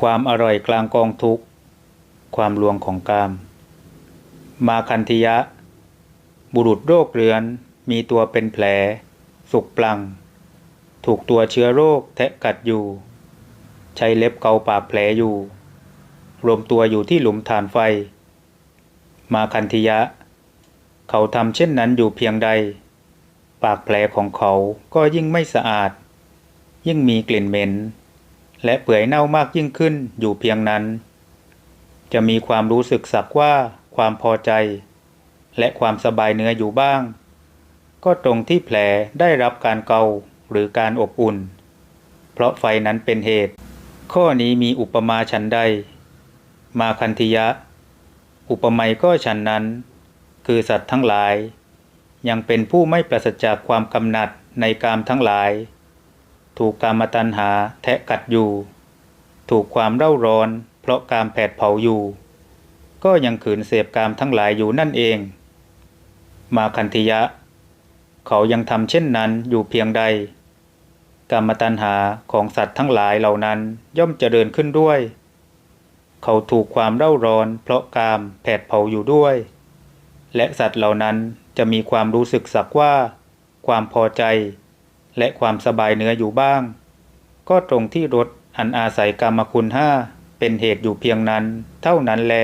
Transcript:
ความอร่อยกลางกองทุกข์ ความลวงของกาม มาคันธิยะ บุรุษโรคเรื้อนมีตัวเป็นแผล สุกปลัง ถูกตัวเชื้อโรคแทะกัดอยู่ ใช้เล็บเกาปากแผลอยู่ รวมตัวอยู่ที่หลุมฐานไฟ มาคันธิยะ เขาทำเช่นนั้นอยู่เพียงใด ปากแผลของเขาก็ยิ่งไม่สะอาด ยิ่งมีกลิ่นเหม็น และเปื่อยเน่ามากยิ่งขึ้นอยู่เพียงนั้น จะมีความรู้สึกสักว่าความพอใจ และความสบายเนื้ออยู่บ้าง ก็ตรงที่แผลได้รับการเกาหรือการอบอุ่น เพราะไฟนั้นเป็นเหตุ ข้อนี้มีอุปมาฉันใด มาคันธิยะ อุปไมยก็ฉันนั้น คือสัตว์ทั้งหลาย ยังเป็นผู้ไม่ปราศจากความกำหนัดในกามทั้งหลาย ถูกกามตัณหาแทะกัดอยู่ ถูกความเร่าร้อน เพราะกามแผดเผาอยู่ ก็ยังขืนเสพกามทั้งหลายอยู่นั่นเอง มาคันธิยะ เขายังทำเช่นนั้นอยู่เพียงใดกามตัณหาของสัตว์ทั้งหลายเหล่านั้นย่อมเจริญขึ้นด้วย เขาถูกความเร่าร้อน เพราะกามแผดเผาอยู่ด้วย และสัตว์เหล่านั้นจะมีความรู้สึกสักว่า ความพอใจ และความสบายเนื้ออยู่บ้าง ก็ตรงที่รถอันอาศัยกรรมคุณห้าเป็นเหตุอยู่เพียงนั้น เท่านั้นแล